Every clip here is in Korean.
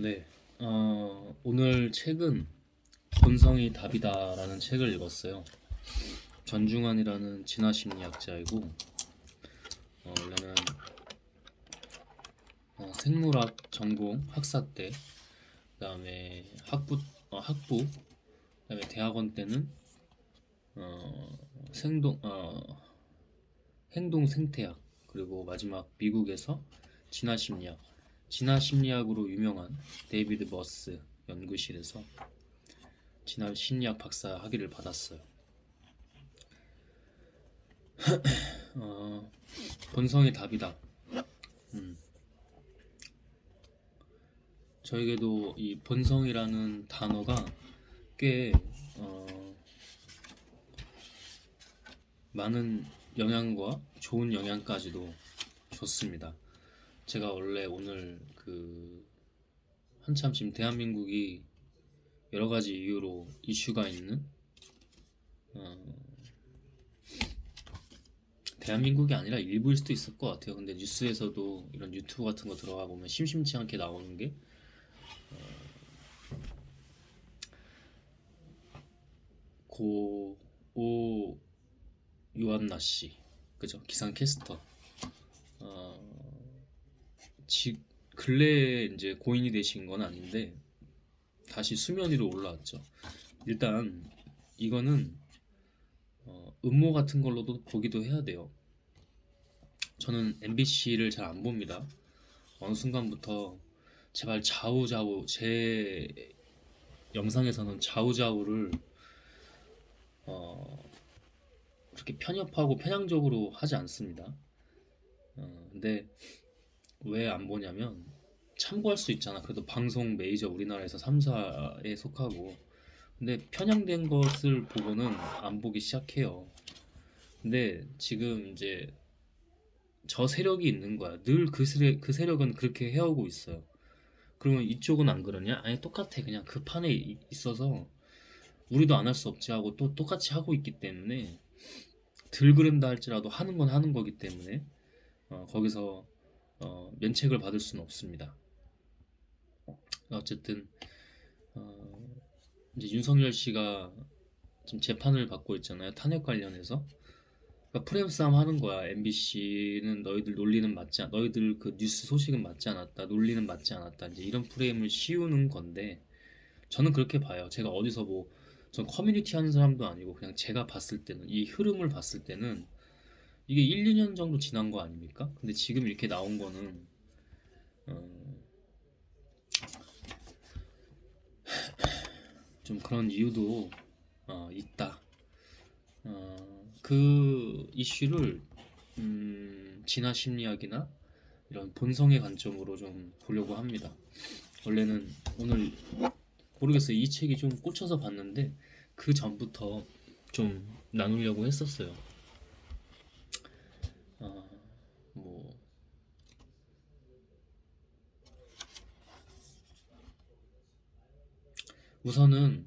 네, 어, 오늘 책은 본성이 답이다라는 책을 읽었어요. 전중환이라는 진화 심리학자이고 어, 원래는 어, 생물학 전공 학사 때 그다음에 학부 어, 학부 그다음에 대학원 때는 어, 생동 어, 행동 생태학 그리고 마지막 미국에서 진화 심리학 진화 심리학으로 유명한 데이비드 머스 연구실에서 진화 심리학 박사 학위를 받았어요. 어, 본성이 답이다. 음. 저에게도 이 본성이라는 단어가 꽤 어, 많은 영향과 좋은 영향까지도 줬습니다. 제가 원래 오늘 그 한참 지금 대한민국이 여러 가지 이유로 이슈가 있는 어, 대한민국이 아니라 일부일 수도 있을 것 같아요. 근데 뉴스에서도 이런 유튜브 같은 거 들어가 보면 심심치 않게 나오는 게 고, 오, 유한나 씨. 그죠? 기상캐스터. 어, 지, 근래에 이제 고인이 되신 건 아닌데, 다시 수면 위로 올라왔죠. 일단, 이거는, 어, 음모 같은 걸로도 보기도 해야 돼요. 저는 MBC를 잘 안 봅니다. 어느 순간부터 제발 좌우좌우, 제 영상에서는 좌우좌우를, 어, 그렇게 편협하고 편향적으로 하지 않습니다. 어, 근데 왜 안 보냐면 참고할 수 있잖아. 그래도 방송 메이저 우리나라에서 3사에 속하고. 근데 편향된 것을 보고는 안 보기 시작해요. 근데 지금 이제 저 세력이 있는 거야. 늘그 세력, 그 세력은 그렇게 해오고 있어요. 그러면 이쪽은 안 그러냐? 아니 똑같아. 그냥 그 판에 이- 있어서 우리도 안 할 수 없지 하고 또 똑같이 하고 있기 때문에 덜 그런다 할지라도 하는 건 하는 거기 때문에 어, 거기서 어, 면책을 받을 수는 없습니다. 어쨌든 어, 이제 윤석열 씨가 지금 재판을 받고 있잖아요. 탄핵 관련해서. 그러니까 프레임 싸움 하는 거야. MBC는 너희들 논리는 맞지 않, 너희들 그 뉴스 소식은 맞지 않았다. 논리는 맞지 않았다. 이제 이런 프레임을 씌우는 건데 저는 그렇게 봐요. 제가 어디서 뭐 전 커뮤니티 하는 사람도 아니고 그냥 제가 봤을 때는 이 흐름을 봤을 때는 이게 1, 2년 정도 지난 거 아닙니까? 근데 지금 이렇게 나온 거는 어, 좀 그런 이유도 어, 있다. 어, 그 이슈를 음, 진화 심리학이나 이런 본성의 관점으로 좀 보려고 합니다. 원래는 오늘 모르겠어요. 이 책이 좀 꽂혀서 봤는데 그 전부터 좀 나누려고 했었어요. 어, 뭐 우선은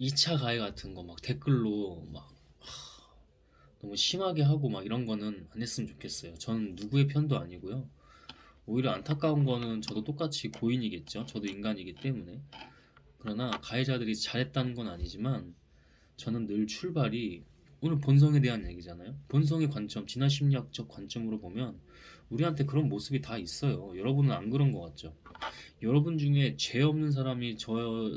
2차 가해 같은 거 막 댓글로 막 하, 너무 심하게 하고 막 이런 거는 안 했으면 좋겠어요. 저는 누구의 편도 아니고요. 오히려 안타까운 거는 저도 똑같이 고인이겠죠. 저도 인간이기 때문에. 그러나 가해자들이 잘했다는 건 아니지만 저는 늘 출발이 오늘 본성에 대한 얘기잖아요. 본성의 관점, 진화 심리학적 관점으로 보면 우리한테 그런 모습이 다 있어요. 여러분은 안 그런 것 같죠? 여러분 중에 죄 없는 사람이 저,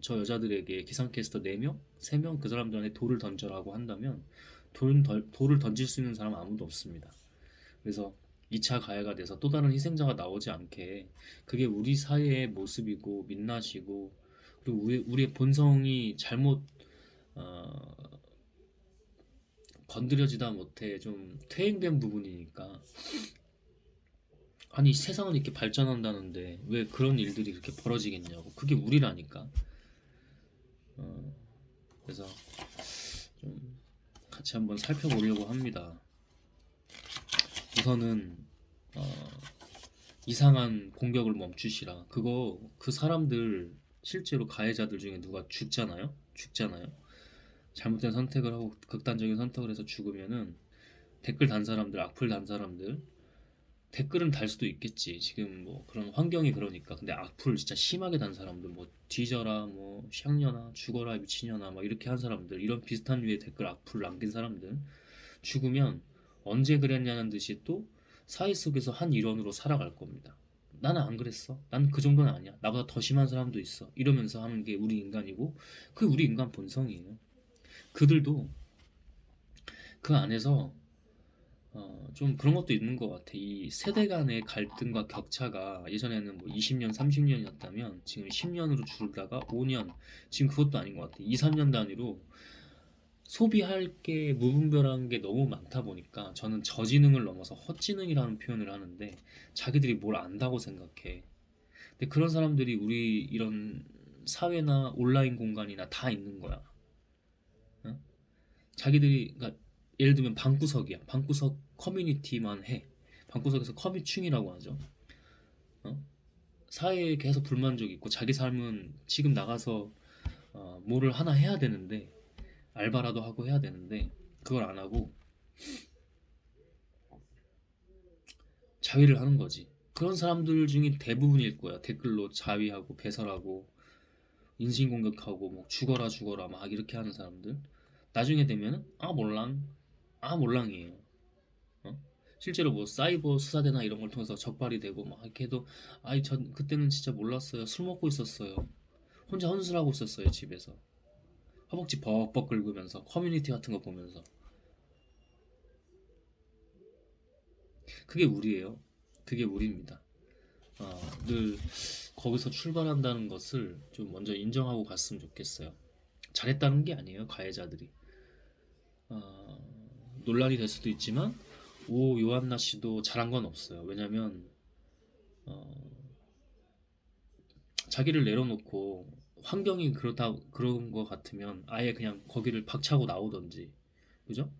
저 여자들에게 기상캐스터 4명? 3명? 그 사람들한테 돌을 던져라고 한다면 돌, 덜- 돌을 던질 수 있는 사람은 아무도 없습니다. 그래서 2차 가해가 돼서 또 다른 희생자가 나오지 않게 그게 우리 사회의 모습이고 민낯이고 그리고 우리, 우리의 본성이 잘못 어, 건드려지다 못해 좀 퇴행된 부분이니까. 아니 세상은 이렇게 발전한다는데 왜 그런 일들이 이렇게 벌어지겠냐고. 그게 우리라니까. 어, 그래서 좀 같이 한번 살펴보려고 합니다. 우선은 어, 이상한 공격을 멈추시라. 그거 그 사람들 실제로 가해자들 중에 누가 죽잖아요? 죽잖아요 잘못된 선택을 하고 극단적인 선택을 해서 죽으면은 댓글 단 사람들, 악플 단 사람들 댓글은 달 수도 있겠지. 지금 뭐 그런 환경이 그러니까. 근데 악플 진짜 심하게 단 사람들 뭐 뒤져라 뭐 샹년아 죽어라 미친년아 막 이렇게 한 사람들 이런 비슷한 류의 댓글 악플 남긴 사람들 죽으면 언제 그랬냐는 듯이 또 사회 속에서 한 일원으로 살아갈 겁니다. 나는 안 그랬어. 난 그 정도는 아니야. 나보다 더 심한 사람도 있어. 이러면서 하는 게 우리 인간이고 그게 우리 인간 본성이에요. 그들도 그 안에서 어, 좀 그런 것도 있는 것 같아. 이 세대 간의 갈등과 격차가 예전에는 뭐 20년, 30년이었다면 지금 10년으로 줄다가 5년, 지금 그것도 아닌 것 같아. 2, 3년 단위로 소비할 게 무분별한 게 너무 많다 보니까 저는 저지능을 넘어서 헛지능이라는 표현을 하는데 자기들이 뭘 안다고 생각해. 근데 그런 사람들이 우리 이런 사회나 온라인 공간이나 다 있는 거야. 어? 자기들이 그러니까 예를 들면 방구석이야. 방구석 커뮤니티만 해. 방구석에서 커뮤충이라고 하죠. 어? 사회에 계속 불만족 있고 자기 삶은 지금 나가서 어, 뭐를 하나 해야 되는데 알바라도 하고 해야 되는데 그걸 안 하고 자위를 하는 거지. 그런 사람들 중에 대부분일 거야. 댓글로 자위하고 배설하고 인신공격하고 뭐 죽어라 죽어라 막 이렇게 하는 사람들. 나중에 되면은 아 몰랑 아 몰랑이에요. 어? 실제로 뭐 사이버 수사대나 이런 걸 통해서 적발이 되고 막 이렇게 해도 아이 전 그때는 진짜 몰랐어요. 술 먹고 있었어요. 혼자 혼술하고 있었어요 집에서. 허벅지 벅벅 긁으면서 커뮤니티 같은 거 보면서 그게 우리예요. 그게 우리입니다. 어, 늘 거기서 출발한다는 것을 좀 먼저 인정하고 갔으면 좋겠어요. 잘했다는 게 아니에요, 가해자들이. 어, 논란이 될 수도 있지만 오 요한나 씨도 잘한 건 없어요. 왜냐면 어, 자기를 내려놓고 환경이 그렇다 그런 거 같으면 아예 그냥 거기를 박차고 나오던지 그죠?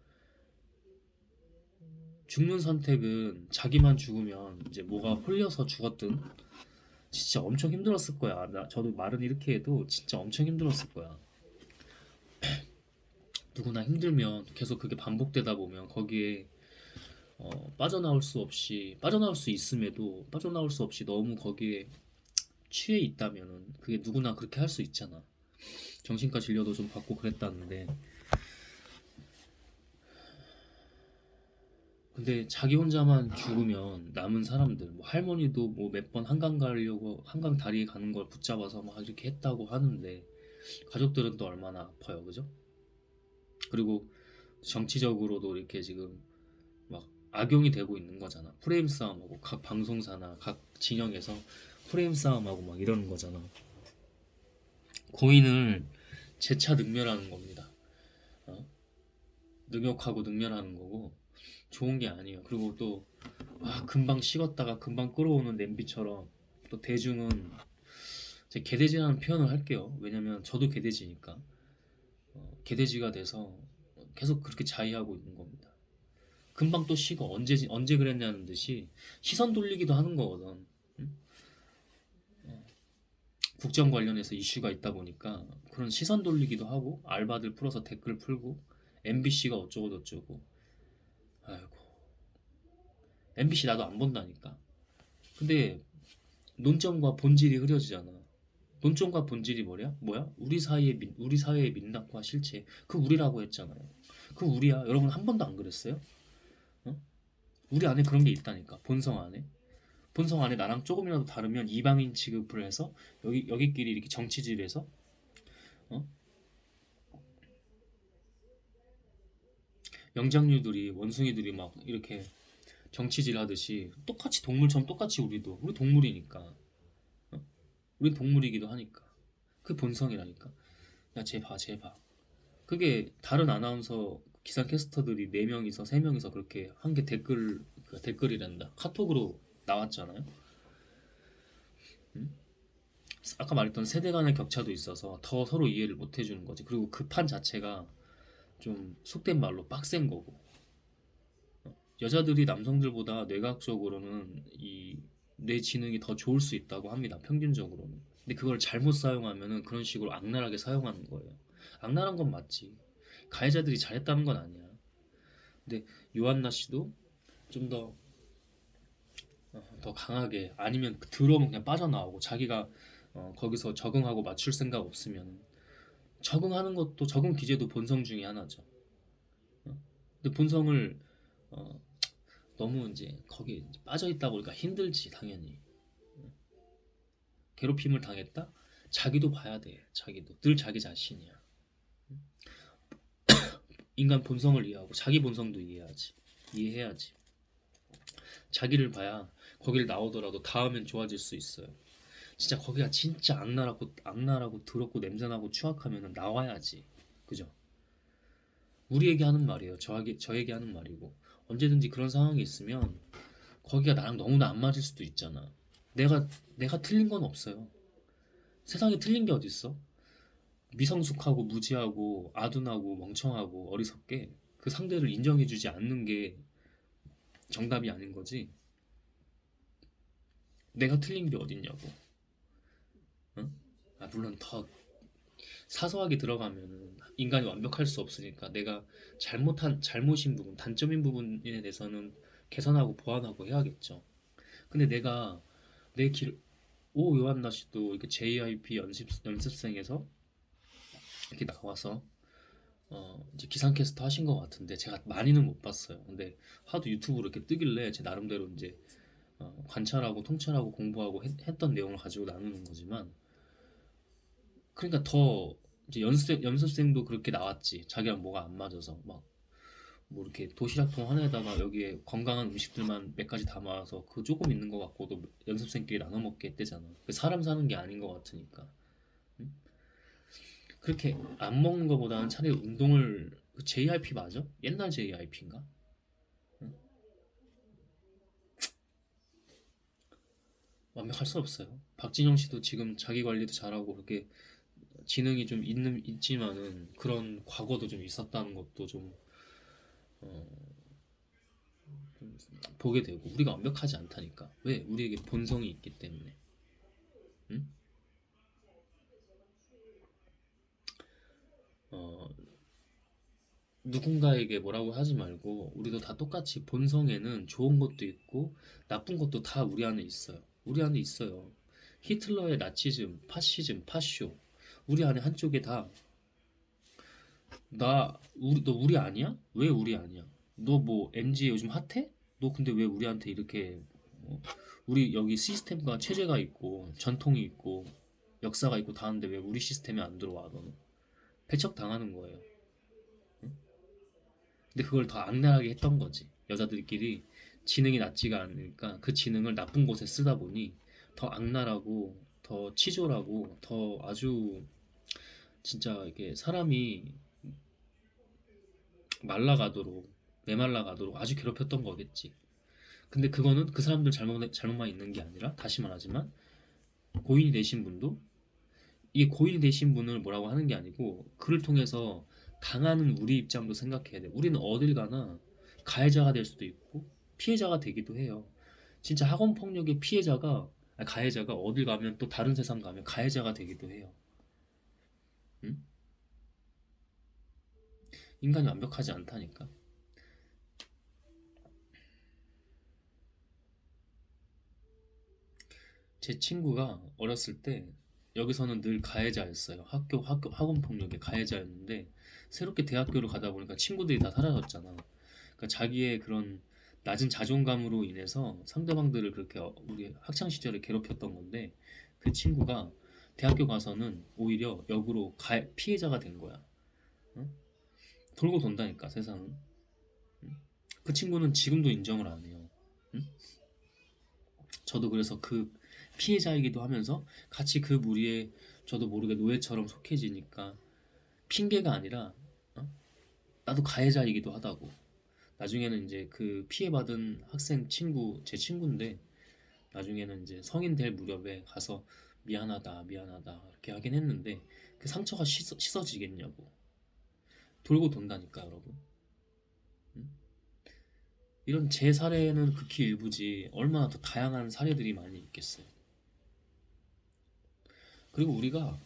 죽는 선택은 자기만 죽으면 이제 뭐가 홀려서 죽었든 진짜 엄청 힘들었을 거야. 나 저도 말은 이렇게 해도 진짜 엄청 힘들었을 거야. 누구나 힘들면 계속 그게 반복되다 보면 거기에 어, 빠져나올 수 없이 빠져나올 수 있음에도 빠져나올 수 없이 너무 거기에 취해 있다면은 그게 누구나 그렇게 할 수 있잖아. 정신과 진료도 좀 받고 그랬다는데 근데 자기 혼자만 죽으면 남은 사람들 뭐 할머니도 뭐 몇 번 한강 가려고 한강 다리에 가는 걸 붙잡아서 막 이렇게 했다고 하는데 가족들은 또 얼마나 아파요 그죠? 그리고 정치적으로도 이렇게 지금 막 악용이 되고 있는 거잖아 프레임 싸움하고 각 방송사나 각 진영에서 프레임 싸움하고 막 이러는 거잖아 고인을 재차 능멸하는 겁니다 어? 능욕하고 능멸하는 거고 좋은 게 아니에요. 그리고 또 아, 금방 식었다가 금방 끓어오는 냄비처럼 또 대중은 제 개돼지라는 표현을 할게요. 왜냐면 저도 개돼지니까 어, 개돼지가 돼서 계속 그렇게 자위하고 있는 겁니다. 금방 또 식어 언제 언제 그랬냐는 듯이 시선 돌리기도 하는 거거든. 응? 어, 국정 관련해서 이슈가 있다 보니까 그런 시선 돌리기도 하고 알바들 풀어서 댓글 풀고 MBC가 어쩌고 저쩌고 아이고 MBC 나도 안 본다니까. 근데 논점과 본질이 흐려지잖아. 논점과 본질이 뭐냐? 뭐야? 우리 사이의 민, 우리 사회의 민낯과 실체. 그 우리라고 했잖아요. 그 우리야. 여러분 한 번도 안 그랬어요? 어? 우리 안에 그런 게 있다니까. 본성 안에. 본성 안에 나랑 조금이라도 다르면 이방인 취급을 해서 여기 여기끼리 이렇게 정치질해서 어? 영장류들이 원숭이들이 막 이렇게 정치질 하듯이 똑같이 동물처럼 똑같이 우리도 우리 동물이니까 어? 우리 동물이기도 하니까 그 본성이라니까 야 쟤 봐 쟤 봐 그게 다른 아나운서 기상캐스터들이 네 명이서 세 명이서 그렇게 한 게 댓글 그 댓글이란다 카톡으로 나왔잖아요 응? 아까 말했던 세대 간의 격차도 있어서 더 서로 이해를 못 해주는 거지 그리고 그 판 자체가 좀 속된 말로 빡센 거고 어, 여자들이 남성들보다 뇌과학적으로는 이 뇌 지능이 더 좋을 수 있다고 합니다. 평균적으로는. 근데 그걸 잘못 사용하면은 그런 식으로 악랄하게 사용하는 거예요. 악랄한 건 맞지. 가해자들이 잘했다는 건 아니야. 근데 요한나 씨도 좀 더 더 강하게 아니면 그 들어오면 그냥 빠져나오고 자기가 어, 거기서 적응하고 맞출 생각 없으면 적응하는 것도 적응 기제도 본성 중에 하나죠. 어? 근데 본성을 어, 너무 이제 거기 빠져 있다 보니까 힘들지 당연히. 괴롭힘을 당했다? 자기도 봐야 돼. 자기도 늘 자기 자신이야. 인간 본성을 이해하고 자기 본성도 이해하지. 이해해야지. 자기를 봐야 거기를 나오더라도 다음엔 좋아질 수 있어요. 진짜 거기가 진짜 악랄하고 악랄하고 더럽고 냄새나고 추악하면은 나와야지. 그죠? 우리에게 하는 말이에요. 저에게 저에게 하는 말이고 언제든지 그런 상황이 있으면 거기가 나랑 너무나 안 맞을 수도 있잖아. 내가 내가 틀린 건 없어요. 세상에 틀린 게 어딨어? 미성숙하고 무지하고 아둔하고 멍청하고 어리석게 그 상대를 인정해주지 않는 게 정답이 아닌 거지. 내가 틀린 게 어딨냐고. 응? 아, 물론 더 사소하게 들어가면은 인간이 완벽할 수 없으니까 내가 잘못한 잘못인 부분, 단점인 부분에 대해서는 개선하고 보완하고 해야겠죠. 근데 내가 내 길, 오 요한나 씨도 이렇게 JIP 연습 연습생에서 이렇게 나와서 어 이제 기상캐스터 하신 것 같은데 제가 많이는 못 봤어요. 근데 하도 유튜브로 이렇게 뜨길래 제 나름대로 이제 어, 관찰하고 통찰하고 공부하고 했, 했던 내용을 가지고 나누는 거지만 그러니까 더 이제 연습생 연습생도 그렇게 나왔지. 자기랑 뭐가 안 맞아서 막 뭐 이렇게 도시락통 하나에다가 여기에 건강한 음식들만 몇 가지 담아서 그 조금 있는 것 같고도 연습생끼리 나눠 먹게 했대잖아. 그 사람 사는 게 아닌 것 같으니까. 응? 그렇게 안 먹는 것보다는 차라리 운동을 그 JRP 맞아? 옛날 JRP인가? 완벽할 수 없어요. 박진영 씨도 지금 자기 관리도 잘하고 그렇게 지능이 좀 있는 있지만은 그런 과거도 좀 있었다는 것도 좀, 어, 좀 보게 되고 우리가 완벽하지 않다니까. 왜? 우리에게 본성이 있기 때문에. 응? 어, 누군가에게 뭐라고 하지 말고 우리도 다 똑같이 본성에는 좋은 것도 있고 나쁜 것도 다 우리 안에 있어요. 우리 안에 있어요. 히틀러의 나치즘, 파시즘, 파쇼 우리 안에 한쪽에 다 나 우리 너 우리 아니야? 왜 우리 아니야? 너 뭐 MG 요즘 핫해? 너 근데 왜 우리한테 이렇게 어? 우리 여기 시스템과 체제가 있고 전통이 있고 역사가 있고 다 하는데 왜 우리 시스템에 안 들어와 너는? 배척 당하는 거예요. 응? 근데 그걸 더 악랄하게 했던 거지. 여자들끼리 지능이 낮지가 않으니까 그 지능을 나쁜 곳에 쓰다 보니 더 악랄하고 더 치졸하고 더 아주 진짜 이게 사람이 말라가도록 메말라가도록 아주 괴롭혔던 거겠지. 근데 그거는 그 사람들 잘못 잘못만 있는 게 아니라 다시 말하지만 고인이 되신 분도 이게 고인이 되신 분을 뭐라고 하는 게 아니고 그를 통해서 당하는 우리 입장도 생각해야 돼. 우리는 어딜 가나 가해자가 될 수도 있고 피해자가 되기도 해요. 진짜 학원 폭력의 피해자가 아니, 가해자가 어딜 가면 또 다른 세상 가면 가해자가 되기도 해요. 응? 인간이 완벽하지 않다니까. 제 친구가 어렸을 때 여기서는 늘 가해자였어요. 학교 학교 학원 폭력의 가해자였는데 새롭게 대학교를 가다 보니까 친구들이 다 사라졌잖아. 그러니까 자기의 그런 낮은 자존감으로 인해서 상대방들을 그렇게 어- 우리 학창 시절에 괴롭혔던 건데 그 친구가 대학교 가서는 오히려 역으로 가, 피해자가 된 거야. 응? 돌고 돈다니까 세상은. 응? 그 친구는 지금도 인정을 안 해요. 응? 저도 그래서 그 피해자이기도 하면서 같이 그 무리에 저도 모르게 노예처럼 속해지니까 핑계가 아니라 어? 나도 가해자이기도 하다고. 나중에는 이제 그 피해받은 학생 친구 제 친구인데 나중에는 이제 성인 될 무렵에 가서 미안하다 미안하다 이렇게 하긴 했는데 그 상처가 씻어, 씻어지겠냐고 돌고 돈다니까 여러분 응? 이런 제 사례는 극히 일부지 얼마나 더 다양한 사례들이 많이 있겠어요 그리고 우리가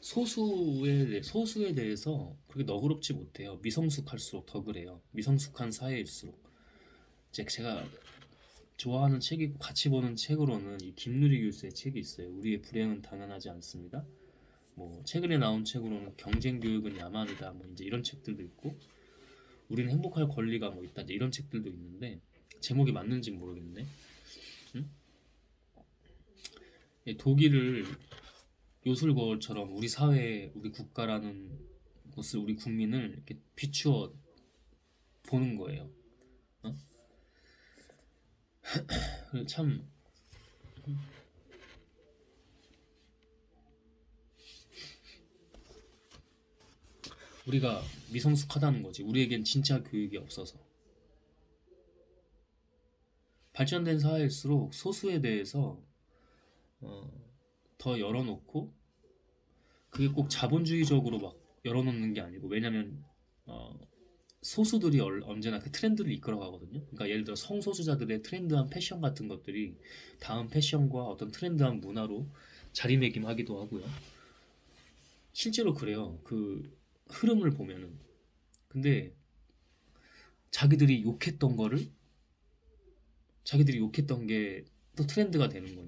소수에 소수에 대해서 그렇게 너그럽지 못해요 미성숙할수록 더 그래요 미성숙한 사회일수록 이제 제가 좋아하는 책이고 같이 보는 책으로는 이 김누리 교수의 책이 있어요. 우리의 불행은 당연하지 않습니다. 뭐 최근에 나온 책으로는 경쟁 교육은 야만이다. 뭐 이제 이런 책들도 있고 우리는 행복할 권리가 뭐 있다. 이제 이런 책들도 있는데 제목이 맞는지 모르겠네. 응? 이 독일을 요술거울처럼 우리 사회, 우리 국가라는 곳을 우리 국민을 이렇게 비추어 보는 거예요. 어? 참 우리가 미성숙하다는 거지. 우리에겐 진짜 교육이 없어서. 발전된 사회일수록 소수에 대해서 어, 더 열어놓고 그게 꼭 자본주의적으로 막 열어놓는 게 아니고 왜냐면 어, 소수들이 얼- 언제나 그 트렌드를 이끌어 가거든요. 그러니까 예를 들어 성소수자들의 트렌드한 패션 같은 것들이 다음 패션과 어떤 트렌드한 문화로 자리매김하기도 하고요. 실제로 그래요. 그 흐름을 보면은. 근데 자기들이 욕했던 거를 자기들이 욕했던 게 또 트렌드가 되는 거니까.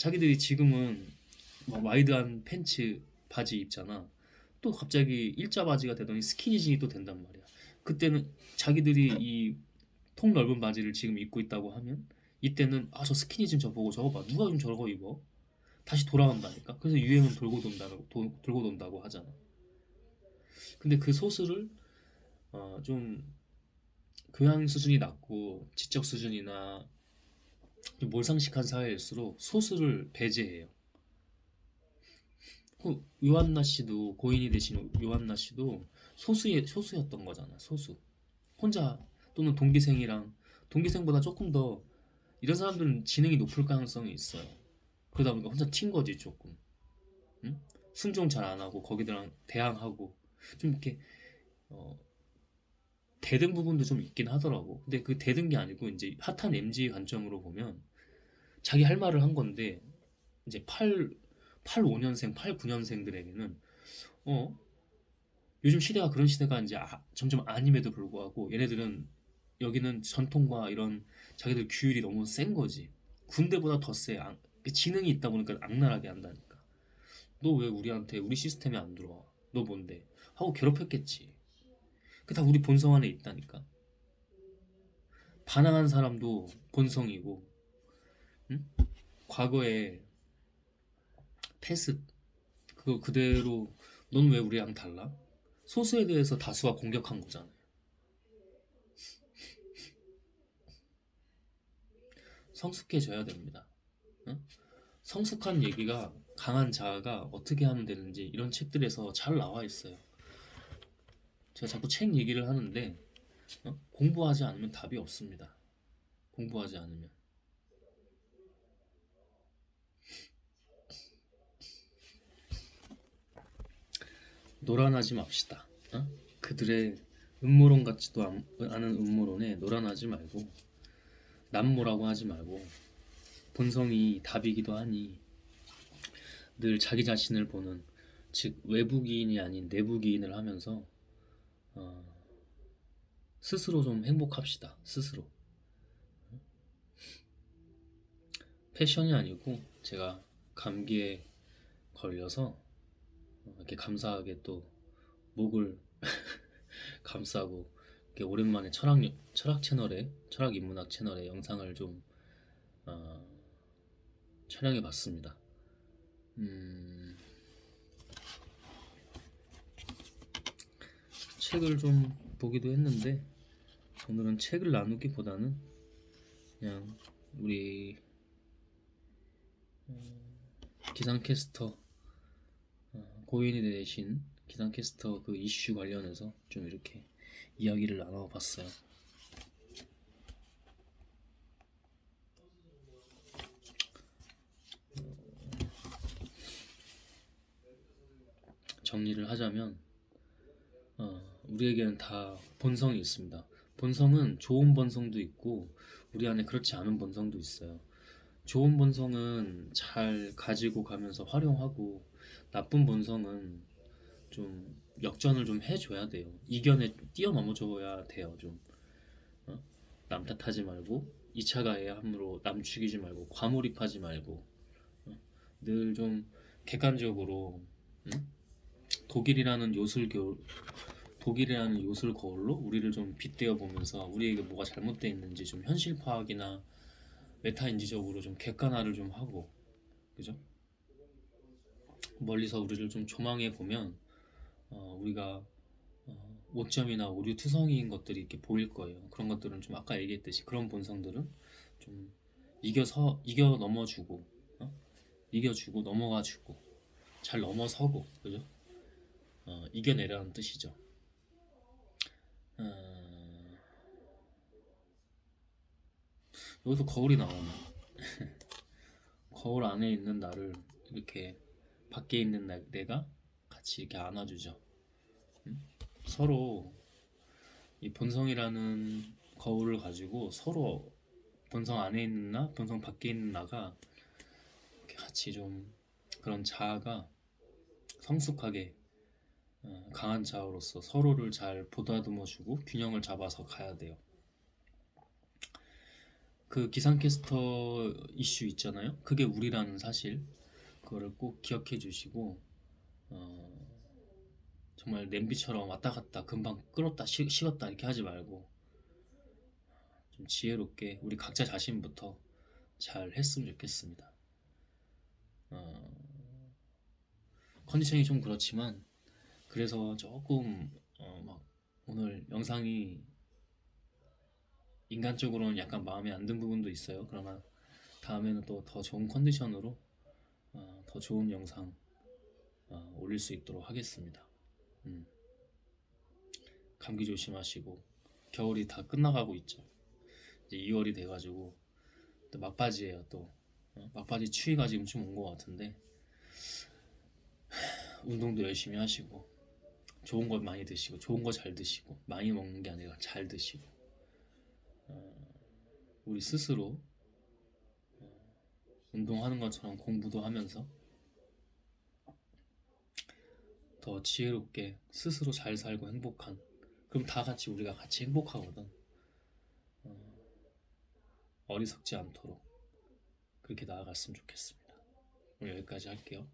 응? 자기들이 지금은 막 와이드한 팬츠 바지 입잖아. 또 갑자기 일자 바지가 되더니 스키니진이 또 된단 말이야. 그때는 자기들이 이 통 넓은 바지를 지금 입고 있다고 하면 이때는 아 저 스키니진 저 보고 저거 봐 누가 요즘 저거 입어? 다시 돌아온다니까. 그래서 유행은 돌고 돈다고 도- 돌고 돈다고 하잖아. 근데 그 소수를 어, 좀 교양 수준이 낮고 지적 수준이나 좀 몰상식한 사회일수록 소수를 배제해요. 그 요한나 씨도 고인이 되신 요한나 씨도 소수의 소수였던 거잖아. 소수. 혼자 또는 동기생이랑 동기생보다 조금 더 이런 사람들은 지능이 높을 가능성이 있어요. 그러다 보니까 혼자 튄 거지 조금. 응? 순종 잘 안 하고 거기들랑 대항하고 좀 이렇게 어, 대든 부분도 좀 있긴 하더라고. 근데 그 대든 게 아니고 이제 핫한 MG 관점으로 보면 자기 할 말을 한 건데 이제 8 85년생, 89년생들에게는 어 요즘 시대가 그런 시대가 이제 아- 점점 아님에도 불구하고 얘네들은 여기는 전통과 이런 자기들 규율이 너무 센 거지. 군대보다 더 세. 악- 그 지능이 있다 보니까 악랄하게 한다니까. 너 왜 우리한테 우리 시스템에 안 들어와? 너 뭔데? 하고 괴롭혔겠지. 그다 우리 본성 안에 있다니까. 반항한 사람도 본성이고, 응? 과거에 패스 그거 그대로 넌 왜 우리랑 달라? 소수에 대해서 다수가 공격한 거잖아요. 성숙해져야 됩니다. 응? 성숙한 얘기가 강한 자아가 어떻게 하면 되는지 이런 책들에서 잘 나와 있어요. 제가 자꾸 책 얘기를 하는데 어? 공부하지 않으면 답이 없습니다. 공부하지 않으면. 노란하지 맙시다. 어? 그들의 음모론 같지도 않- 않은 음모론에 노란하지 말고 남모라고 하지 말고 본성이 답이기도 하니 늘 자기 자신을 보는 즉 외부기인이 아닌 내부기인을 하면서 어, 스스로 좀 행복합시다. 스스로 패션이 아니고 제가 감기에 걸려서 어, 이렇게 감사하게 또 목을 감싸고 이렇게 오랜만에 철학 철학 채널에 철학 인문학 채널에 영상을 좀 어, 촬영해 봤습니다. 음, 책을 좀 보기도 했는데 오늘은 책을 나누기보다는 그냥 우리 어, 기상캐스터 어, 고인이 되신 기상캐스터 그 이슈 관련해서 좀 이렇게 이야기를 나눠봤어요. 정리를 하자면 어, 우리에게는 다 본성이 있습니다. 본성은 좋은 본성도 있고 우리 안에 그렇지 않은 본성도 있어요. 좋은 본성은 잘 가지고 가면서 활용하고 나쁜 본성은 좀 역전을 좀 해줘야 돼요. 이겨내 뛰어넘어줘야 돼요. 좀 어? 남 탓하지 말고 2차 가해 함으로 남 죽이지 말고 과몰입하지 말고 어, 늘좀 객관적으로 응? 독일이라는 요술 교 독일이라는 요술 거울로 우리를 좀 빗대어 보면서 우리에게 뭐가 잘못되어 있는지 좀 현실 파악이나 메타 인지적으로 좀 객관화를 좀 하고 그죠? 멀리서 우리를 좀 조망해 보면 어, 우리가 어, 오점이나 오류 투성이인 것들이 이렇게 보일 거예요. 그런 것들은 좀 아까 얘기했듯이 그런 본성들은 좀 이겨서 이겨 넘어주고 어? 이겨주고 넘어가주고 잘 넘어서고 그죠? 어, 이겨내라는 뜻이죠. 어, 여기서 거울이 나오네. 거울 안에 있는 나를 이렇게 밖에 있는 나, 내가 같이 이렇게 안아주죠. 음? 서로 이 본성이라는 거울을 가지고 서로 본성 안에 있는 나, 본성 밖에 있는 나가 같이 좀 그런 자아가 성숙하게 어, 강한 자아로서 서로를 잘 보다듬어주고 균형을 잡아서 가야 돼요. 그 기상캐스터 이슈 있잖아요. 그게 우리라는 사실. 그거를 꼭 기억해 주시고 어, 정말 냄비처럼 왔다 갔다 금방 끓었다 식, 식었다 이렇게 하지 말고 좀 지혜롭게 우리 각자 자신부터 잘 했으면 좋겠습니다. 어, 컨디션이 좀 그렇지만 그래서 조금 어, 막 오늘 영상이 인간적으로는 약간 마음에 안 든 부분도 있어요. 그러나 다음에는 또 더 좋은 컨디션으로 어, 더 좋은 영상 어, 올릴 수 있도록 하겠습니다. 음. 감기 조심하시고 겨울이 다 끝나가고 있죠. 이제 2월이 돼가지고 또 막바지예요. 또 어, 막바지 추위가 지금 좀 온 것 같은데 운동도 열심히 하시고 좋은 것 많이 드시고 좋은 거 잘 드시고 많이 먹는 게 아니라 잘 드시고 어, 우리 스스로 어, 운동하는 것처럼 공부도 하면서 더 지혜롭게 스스로 잘 살고 행복한 그럼 다 같이 우리가 같이 행복하거든. 어, 어리석지 않도록 그렇게 나아갔으면 좋겠습니다. 오늘 여기까지 할게요